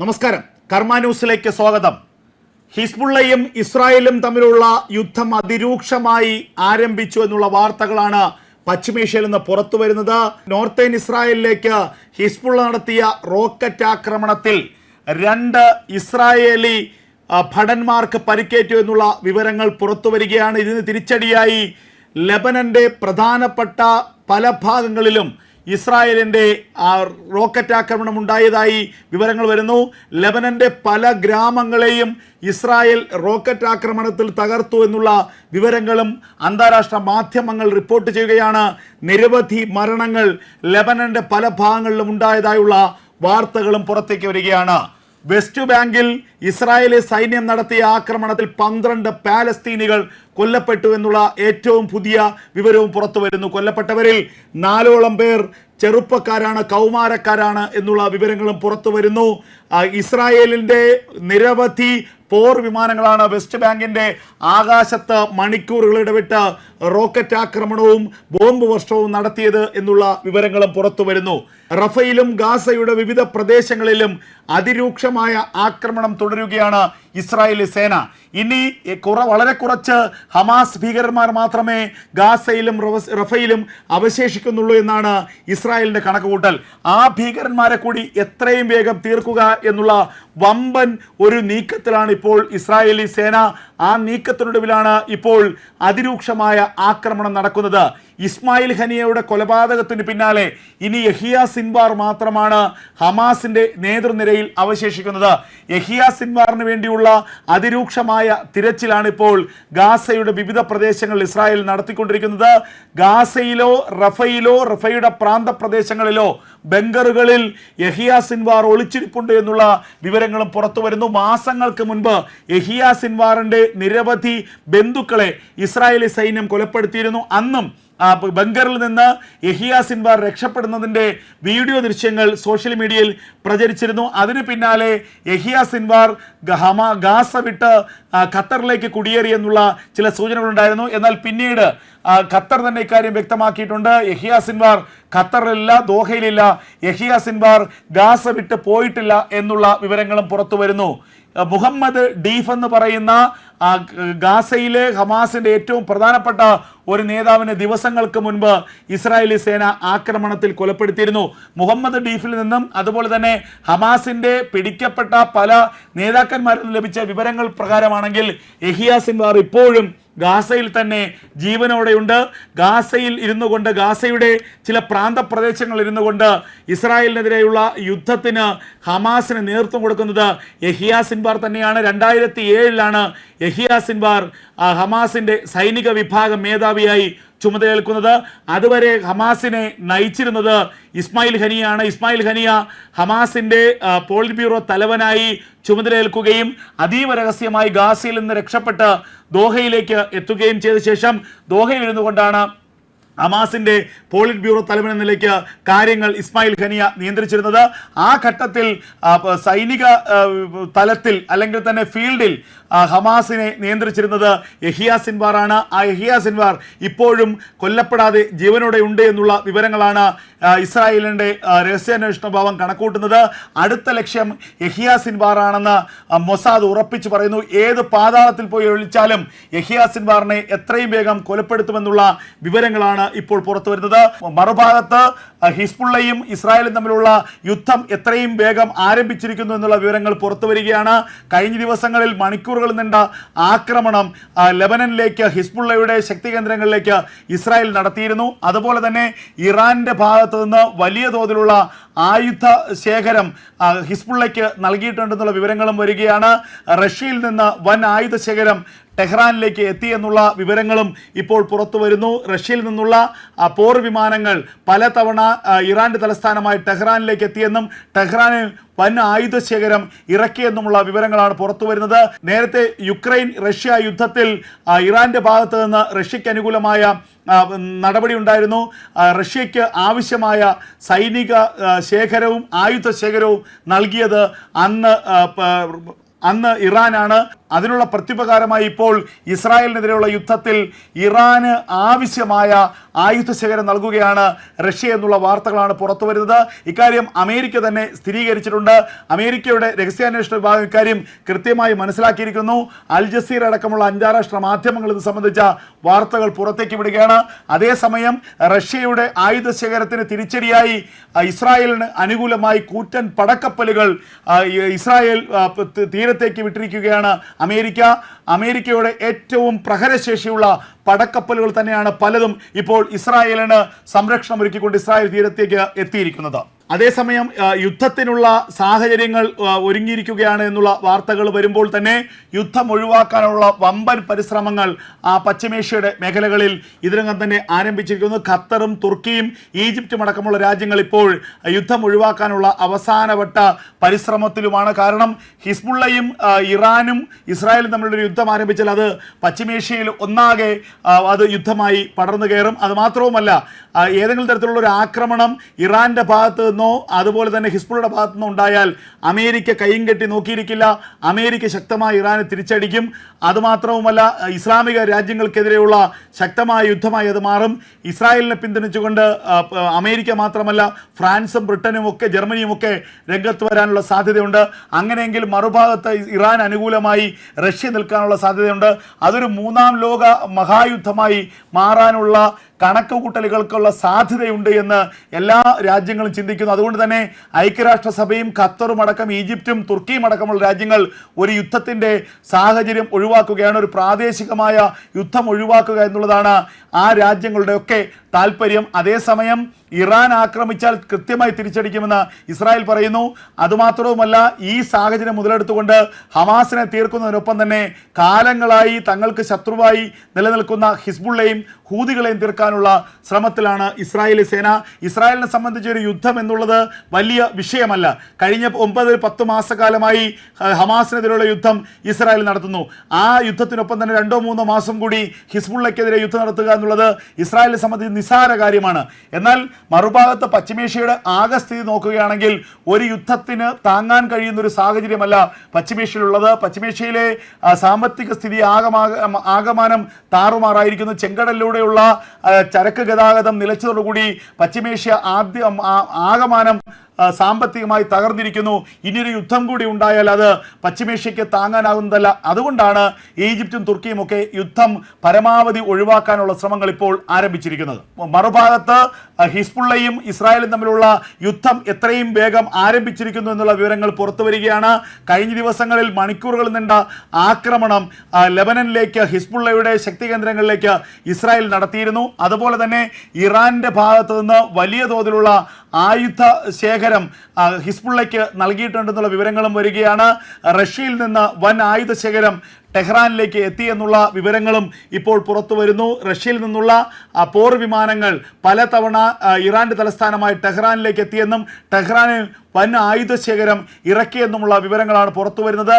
നമസ്കാരം. കർമ്മ ന്യൂസിലേക്ക് സ്വാഗതം. ഹിസ്ബുള്ളയും ഇസ്രായേലും തമ്മിലുള്ള യുദ്ധം അതിരൂക്ഷമായി ആരംഭിച്ചു എന്നുള്ള വാർത്തകളാണ് പശ്ചിമേഷ്യയിൽ നിന്ന് പുറത്തു വരുന്നത്. നോർത്തേൺ ഇസ്രായേലിലേക്ക് ഹിസ്ബുള്ള നടത്തിയ റോക്കറ്റ് ആക്രമണത്തിൽ രണ്ട് ഇസ്രായേലി ഭടന്മാർക്ക് പരിക്കേറ്റു എന്നുള്ള വിവരങ്ങൾ പുറത്തു വരികയാണ്. ഇതിന് തിരിച്ചടിയായി ലെബനന്റെ പ്രധാനപ്പെട്ട പല ഭാഗങ്ങളിലും ഇസ്രായേലിന്റെ ആ, റോക്കറ്റ് ആക്രമണം ഉണ്ടായതായി വിവരങ്ങൾ വരുന്നു. ലെബനന്റെ പല ഗ്രാമങ്ങളെയും ഇസ്രായേൽ റോക്കറ്റ് ആക്രമണത്തിൽ തകർത്തു എന്നുള്ള വിവരങ്ങളും അന്താരാഷ്ട്ര മാധ്യമങ്ങൾ റിപ്പോർട്ട് ചെയ്യുകയാണ്. നിരവധി മരണങ്ങൾ ലെബനന്റെ പല ഭാഗങ്ങളിലും ഉണ്ടായതായുള്ള വാർത്തകളും പുറത്തേക്ക് വരികയാണ്. വെസ്റ്റ് ബാങ്കിൽ ഇസ്രായേലി സൈന്യം നടത്തിയ ആക്രമണത്തിൽ പന്ത്രണ്ട് പാലസ്തീനികൾ കൊല്ലപ്പെട്ടു എന്നുള്ള ഏറ്റവും പുതിയ വിവരവും പുറത്തു വരുന്നു. കൊല്ലപ്പെട്ടവരിൽ നാലോളം പേർ ചെറുപ്പക്കാരാണ് കൗമാരക്കാരാണ് എന്നുള്ള വിവരങ്ങളും പുറത്തു വരുന്നു. ആ, ഇസ്രായേലിന്റെ നിരവധി പോർ വിമാനങ്ങളാണ് വെസ്റ്റ് ബാങ്കിന്റെ ആകാശത്ത് മണിക്കൂറുകൾ ഇടവിട്ട് റോക്കറ്റ് ആക്രമണവും ബോംബ് വർഷവും നടത്തിയത് എന്നുള്ള വിവരങ്ങളും പുറത്തു വരുന്നു. റഫയിലും ഗാസയുടെ വിവിധ പ്രദേശങ്ങളിലും അതിരൂക്ഷമായ ആക്രമണം തുടരുകയാണ് ഇസ്രായേലി സേന. ഇനി കുറ വളരെ കുറച്ച് ഹമാസ് ഭീകരന്മാർ മാത്രമേ ഗാസയിലും റഫയിലും അവശേഷിക്കുന്നുള്ളൂ എന്നാണ് ഇസ്രായേലിന്റെ കണക്കുകൂട്ടൽ. ആ ഭീകരന്മാരെ കൂടി എത്രയും വേഗം തീർക്കുക എന്നുള്ള വമ്പൻ ഒരു നീക്കത്തിലാണ് ഇപ്പോൾ ഇസ്രായേലി സേന. ആ നീക്കത്തിനൊടുവിലാണ് ഇപ്പോൾ അതിരൂക്ഷമായ ആക്രമണം നടക്കുന്നത്. ഇസ്മായിൽ ഹനിയയുടെ കൊലപാതകത്തിന് പിന്നാലെ ഇനി യഹിയ സിൻവാർ മാത്രമാണ് ഹമാസിന്റെ നേതൃനിരയിൽ അവശേഷിക്കുന്നത്. യഹിയ സിൻവാറിന് വേണ്ടിയുള്ള അതിരൂക്ഷമായ തിരച്ചിലാണ് ഇപ്പോൾ ഗാസയുടെ വിവിധ പ്രദേശങ്ങളിൽ ഇസ്രായേൽ നടത്തിക്കൊണ്ടിരിക്കുന്നത്. ഗാസയിലോ റഫയിലോ റഫയുടെ പ്രാന്തപ്രദേശങ്ങളിലോ ബംഗറുകളിൽ യഹിയ സിൻവാർ ഒളിച്ചിരിപ്പുണ്ട് എന്നുള്ള വിവരങ്ങളും പുറത്തു വരുന്നു. മാസങ്ങൾക്ക് മുൻപ് യഹിയ സിൻവാറിന്റെ നിരവധി ബന്ധുക്കളെ ഇസ്രായേലി സൈന്യം കൊലപ്പെടുത്തിയിരുന്നു. അന്നും ബങ്കറിൽ നിന്ന് യഹിയ സിൻവാർ രക്ഷപ്പെടുന്നതിന്റെ വീഡിയോ ദൃശ്യങ്ങൾ സോഷ്യൽ മീഡിയയിൽ പ്രചരിച്ചിരുന്നു. അതിന് പിന്നാലെ യഹിയ സിൻവാർ ഹമ ഗാസ വിട്ട് ഖത്തറിലേക്ക് കുടിയേറിയെന്നുള്ള ചില സൂചനകളുണ്ടായിരുന്നു. എന്നാൽ പിന്നീട് ഖത്തർ തന്നെ ഇക്കാര്യം വ്യക്തമാക്കിയിട്ടുണ്ട്. യഹിയ സിൻവാർ ഖത്തറിലില്ല ദോഹയിലില്ല. യഹിയ സിൻവാർ ഗാസ വിട്ട് പോയിട്ടില്ല എന്നുള്ള വിവരങ്ങളും പുറത്തു വരുന്നു. മുഹമ്മദ് ഡീഫ് എന്ന് പറയുന്ന ഗാസയിലെ ഹമാസിന്റെ ഏറ്റവും പ്രധാനപ്പെട്ട ഒരു നേതാവിനെ ദിവസങ്ങൾക്ക് മുൻപ് ഇസ്രായേലി സേന ആക്രമണത്തിൽ കൊലപ്പെടുത്തിയിരുന്നു. മുഹമ്മദ് ഡീഫിൽ നിന്നും അതുപോലെ തന്നെ ഹമാസിന്റെ പിടിക്കപ്പെട്ട പല നേതാക്കന്മാരിൽ ലഭിച്ച വിവരങ്ങൾ പ്രകാരമാണെങ്കിൽ എഹിയ സിൻവാർ ഇപ്പോഴും ഗാസയിൽ തന്നെ ജീവനോടെയുണ്ട്. ഗാസയിൽ ഇരുന്നു കൊണ്ട് ഗാസയുടെ ചില പ്രാന്തപ്രദേശങ്ങളിൽ ഇരുന്നു കൊണ്ട് ഇസ്രായേലിനെതിരെയുള്ള യുദ്ധത്തിന് ഹമാസിന് നേതൃത്വം കൊടുക്കുന്നത് യഹിയാ സിൻബാർ തന്നെയാണ്. രണ്ടായിരത്തി ഏഴിലാണ് യഹിയാ സിൻബാർ ഹമാസിന്റെ സൈനിക വിഭാഗം മേധാവിയായി ചുമതലയേൽക്കുന്നത്. അതുവരെ ഹമാസിനെ നയിച്ചിരുന്നത് ഇസ്മായിൽ ഖനിയാണ്. ഇസ്മായിൽ ഖനിയ ഹമാസിന്റെ പോളിറ്റ് ബ്യൂറോ തലവനായി ചുമതലയേൽക്കുകയും അതീവ രഹസ്യമായി ഗാസയിൽ നിന്ന് രക്ഷപ്പെട്ട് ദോഹയിലേക്ക് എത്തുകയും ചെയ്ത ശേഷം ദോഹയിൽ ഇരുന്നു കൊണ്ടാണ് ഹമാസിന്റെ പോളിറ്റ് ബ്യൂറോ തലവൻ എന്ന നിലയ്ക്ക് കാര്യങ്ങൾ ഇസ്മായിൽ ഖനിയ നിയന്ത്രിച്ചിരുന്നത്. ആ ഘട്ടത്തിൽ സൈനിക തലത്തിൽ അല്ലെങ്കിൽ തന്നെ ഫീൽഡിൽ ഹമാസിനെ നിയന്ത്രിച്ചിരുന്നത് യഹിയ സിൻവാറാണ്. ആ യഹിയ സിൻവാർ ഇപ്പോഴും കൊല്ലപ്പെടാതെ ജീവനോടെ ഉണ്ട് എന്നുള്ള വിവരങ്ങളാണ് ഇസ്രായേലിന്റെ രഹസ്യാന്വേഷണ ഭാവം കണക്കൂട്ടുന്നത്. അടുത്ത ലക്ഷ്യം യഹിയ സിൻവാർ ആണെന്ന് മൊസാദ് ഉറപ്പിച്ചു പറയുന്നു. ഏത് പാതാളത്തിൽ പോയി ഒളിച്ചാലും യഹിയ സിൻവാറിനെ എത്രയും വേഗം കൊലപ്പെടുത്തുമെന്നുള്ള വിവരങ്ങളാണ് ഇപ്പോൾ പുറത്തു വരുന്നത്. മറുഭാഗത്ത് ഹിസ്ബുള്ളയും ഇസ്രായേലും തമ്മിലുള്ള യുദ്ധം എത്രയും വേഗം ആരംഭിച്ചിരിക്കുന്നു എന്നുള്ള വിവരങ്ങൾ പുറത്തു വരികയാണ്. കഴിഞ്ഞ ദിവസങ്ങളിൽ മണിക്കൂറുകൾ നീണ്ട ആക്രമണം ലെബനനിലേക്ക് ഹിസ്ബുള്ളയുടെ ശക്തി കേന്ദ്രങ്ങളിലേക്ക് ഇസ്രായേൽ നടത്തിയിരുന്നു. അതുപോലെ തന്നെ ഇറാന്റെ ഭാഗത്തു നിന്ന് വലിയ തോതിലുള്ള ആയുധ ശേഖരം ഹിസ്ബുള്ളയ്ക്ക് നൽകിയിട്ടുണ്ടെന്നുള്ള വിവരങ്ങളും വരികയാണ്. റഷ്യയിൽ നിന്ന് വൻ ആയുധ ശേഖരം ടെഹ്റാനിലേക്ക് എത്തി എന്നുള്ള വിവരങ്ങളും ഇപ്പോൾ പുറത്തു വരുന്നു. റഷ്യയിൽ നിന്നുള്ള പോർ വിമാനങ്ങൾ പലതവണ ഇറാന്റെ തലസ്ഥാനമായ ടെഹ്റാനിലേക്ക് എത്തിയെന്നും ടെഹ്റാനിൽ വൻ ആയുധ ശേഖരം ഇറക്കിയെന്നുമുള്ള വിവരങ്ങളാണ് പുറത്തു വരുന്നത്. നേരത്തെ യുക്രൈൻ റഷ്യ യുദ്ധത്തിൽ ഇറാന്റെ ഭാഗത്ത് നിന്ന് റഷ്യയ്ക്ക് അനുകൂലമായ നടപടി ഉണ്ടായിരുന്നു. റഷ്യയ്ക്ക് ആവശ്യമായ സൈനിക ശേഖരവും ആയുധ ശേഖരവും നൽകിയത് അന്ന് അന്ന് ഇറാനാണ്. അതിനുള്ള പ്രത്യുപകാരമായി ഇപ്പോൾ ഇസ്രായേലിനെതിരെയുള്ള യുദ്ധത്തിൽ ഇറാന് ആവശ്യമായ ആയുധ ശേഖരം നൽകുകയാണ് റഷ്യ എന്നുള്ള വാർത്തകളാണ് പുറത്തു വരുന്നത്. ഇക്കാര്യം അമേരിക്ക തന്നെ സ്ഥിരീകരിച്ചിട്ടുണ്ട്. അമേരിക്കയുടെ രഹസ്യാന്വേഷണ വിഭാഗം ഇക്കാര്യം കൃത്യമായി മനസ്സിലാക്കിയിരിക്കുന്നു. അൽ ജസീർ അടക്കമുള്ള അന്താരാഷ്ട്ര മാധ്യമങ്ങൾ ഇത് സംബന്ധിച്ച വാർത്തകൾ പുറത്തേക്ക് വിടുകയാണ്. അതേസമയം റഷ്യയുടെ ആയുധ ശേഖരത്തിന് തിരിച്ചടിയായി ഇസ്രായേലിന് അനുകൂലമായി കൂറ്റൻ പടക്കപ്പലുകൾ ഇസ്രായേൽ തീരത്തേക്ക് വിട്ടിരിക്കുകയാണ് അമേരിക്ക അമേരിക്കയുടെ ഏറ്റവും പ്രഹരശേഷിയുള്ള പടക്കപ്പലുകൾ തന്നെയാണ് പലതും ഇപ്പോൾ ഇസ്രായേലിന് സംരക്ഷണം ഒരുക്കിക്കൊണ്ട് ഇസ്രായേൽ തീരത്തേക്ക് എത്തിയിരിക്കുന്നത്. അതേസമയം യുദ്ധത്തിനുള്ള സാഹചര്യങ്ങൾ ഒരുങ്ങിയിരിക്കുകയാണ് എന്നുള്ള വാർത്തകൾ വരുമ്പോൾ തന്നെ യുദ്ധം ഒഴിവാക്കാനുള്ള വമ്പൻ പരിശ്രമങ്ങൾ പശ്ചിമേഷ്യയുടെ മേഖലകളിൽ ഇതിനകം തന്നെ ആരംഭിച്ചിരിക്കുന്നു. ഖത്തറും തുർക്കിയും ഈജിപ്തും അടക്കമുള്ള രാജ്യങ്ങൾ ഇപ്പോൾ യുദ്ധം ഒഴിവാക്കാനുള്ള അവസാനവട്ട പരിശ്രമത്തിലുമാണ്. കാരണം ഹിസ്ബുള്ളയും ഇറാനും ഇസ്രായേലും തമ്മിലുള്ള യുദ്ധം ആരംഭിച്ചാൽ അത് പശ്ചിമേഷ്യയിൽ ഒന്നാകെ അത് യുദ്ധമായി പടർന്നു കയറും. അതുമാത്രവുമല്ല ഏതെങ്കിലും തരത്തിലുള്ള ഒരു ആക്രമണം ഇറാന്റെ ഭാഗത്തു നിന്നോ അതുപോലെ തന്നെ ഹിസ്ബുളുടെ ഭാഗത്തു നിന്നോ ഉണ്ടായാൽ അമേരിക്ക കൈയും കെട്ടി നോക്കിയിരിക്കില്ല. അമേരിക്ക ശക്തമായി ഇറാനെ തിരിച്ചടിക്കും. അതുമാത്രവുമല്ല ഇസ്ലാമിക രാജ്യങ്ങൾക്കെതിരെയുള്ള ശക്തമായ യുദ്ധമായി അത് മാറും. ഇസ്രായേലിനെ പിന്തുണച്ചുകൊണ്ട് അമേരിക്ക മാത്രമല്ല ഫ്രാൻസും ബ്രിട്ടനും ഒക്കെ ജർമ്മനിയും ഒക്കെ രംഗത്ത് വരാനുള്ള സാധ്യതയുണ്ട്. അങ്ങനെയെങ്കിൽ മറുഭാഗത്ത് ഇറാൻ അനുകൂലമായി റഷ്യ നിൽക്കാനുള്ള സാധ്യതയുണ്ട്. അതൊരു മൂന്നാം ലോക മഹായുദ്ധമായി മാറാനുള്ള കണക്കുകൂട്ടലുകൾക്കുള്ള സാധ്യതയുണ്ട് എന്ന് എല്ലാ രാജ്യങ്ങളും ചിന്തിക്കുന്നു. അതുകൊണ്ട് തന്നെ ഐക്യരാഷ്ട്രസഭയും ഖത്തറും അടക്കം ഈജിപ്തും തുർക്കിയും അടക്കമുള്ള രാജ്യങ്ങൾ ഒരു യുദ്ധത്തിന്റെ സാഹചര്യം ഒഴിവാക്കുകയാണ് ഒരു പ്രാദേശികമായ യുദ്ധം ഒഴിവാക്കുക എന്നുള്ളതാണ് ആ രാജ്യങ്ങളുടെയൊക്കെ താല്പര്യം അതേസമയം ഇറാൻ ആക്രമിച്ചാൽ കൃത്യമായി തിരിച്ചടിക്കുമെന്ന് ഇസ്രായേൽ പറയുന്നു. അതുമാത്രവുമല്ല ഈ സാഹചര്യം മുതലെടുത്തുകൊണ്ട് ഹമാസിനെ തീർക്കുന്നതിനൊപ്പം തന്നെ കാലങ്ങളായി തങ്ങൾക്ക് ശത്രുവായി നിലനിൽക്കുന്ന ഹിസ്ബുള്ളയും ഹൂതികളെയും തീർക്കാനുള്ള ശ്രമത്തിലാണ് ഇസ്രായേലി സേന. ഇസ്രായേലിനെ സംബന്ധിച്ച് ഒരു യുദ്ധം എന്നുള്ളത് വലിയ വിഷയമല്ല. കഴിഞ്ഞ ഒമ്പത് പത്ത് മാസക്കാലമായി ഹമാസിനെതിരെയുള്ള യുദ്ധം ഇസ്രായേൽ നടത്തുന്നു. ആ യുദ്ധത്തിനൊപ്പം തന്നെ രണ്ടോ മൂന്നോ മാസം കൂടി ഹിസ്ബുള്ളയ്ക്കെതിരെ യുദ്ധം നടത്തുക എന്നുള്ളത് ഇസ്രായേലിനെ സംബന്ധിച്ച് നിസ്സാര കാര്യമാണ്. എന്നാൽ മറുഭാഗത്ത് പശ്ചിമേഷ്യയുടെ ആകെ സ്ഥിതി നോക്കുകയാണെങ്കിൽ ഒരു യുദ്ധത്തിന് താങ്ങാൻ കഴിയുന്ന ഒരു സാഹചര്യമല്ല പശ്ചിമേഷ്യയിലുള്ളത്. പശ്ചിമേഷ്യയിലെ സാമ്പത്തിക സ്ഥിതി ആകമാ ആകമാനം താറുമാറായിരിക്കുന്നു. ചെങ്കടലിലൂടെയുള്ള ആ, ചരക്ക് ഗതാഗതം നിലച്ചതോടുകൂടി പശ്ചിമേഷ്യ ആദ്യം ആകമാനം സാമ്പത്തികമായി തകർന്നിരിക്കുന്നു. ഇനിയൊരു യുദ്ധം കൂടി ഉണ്ടായാൽ അത് പശ്ചിമേഷ്യയ്ക്ക് താങ്ങാനാകുന്നതല്ല. അതുകൊണ്ടാണ് ഈജിപ്തും തുർക്കിയും ഒക്കെ യുദ്ധം പരമാവധി ഒഴിവാക്കാനുള്ള ശ്രമങ്ങൾ ഇപ്പോൾ ആരംഭിച്ചിരിക്കുന്നത്. മറുഭാഗത്ത് ഹിസ്ബുള്ളയും ഇസ്രായേലും തമ്മിലുള്ള യുദ്ധം എത്രയും വേഗം ആരംഭിച്ചിരിക്കുന്നു എന്നുള്ള വിവരങ്ങൾ പുറത്തു വരികയാണ്. കഴിഞ്ഞ ദിവസങ്ങളിൽ മണിക്കൂറുകൾ നീണ്ട ആക്രമണം ലെബനനിലേക്ക് ഹിസ്ബുള്ളയുടെ ശക്തി കേന്ദ്രങ്ങളിലേക്ക് ഇസ്രായേൽ നടത്തിയിരുന്നു. അതുപോലെ തന്നെ ഇറാന്റെ ഭാഗത്തു നിന്ന് വലിയ തോതിലുള്ള ആയുധ ശേഖരം ഹിസ്ബുള്ളയ്ക്ക് നൽകിയിട്ടുണ്ടെന്നുള്ള വിവരങ്ങളും വരികയാണ്. റഷ്യയിൽ നിന്ന് വൻ ആയുധ ശേഖരം ടെഹ്റാനിലേക്ക് എത്തിയെന്നുള്ള വിവരങ്ങളും ഇപ്പോൾ പുറത്തു വരുന്നു. റഷ്യയിൽ നിന്നുള്ള പോർ വിമാനങ്ങൾ പലതവണ ഇറാന്റെ തലസ്ഥാനമായ ടെഹ്റാനിലേക്ക് എത്തിയെന്നും ടെഹ്റാനിൽ വൻ ആയുധ ശേഖരം ഇറക്കിയെന്നുമുള്ള വിവരങ്ങളാണ് പുറത്തു വരുന്നത്.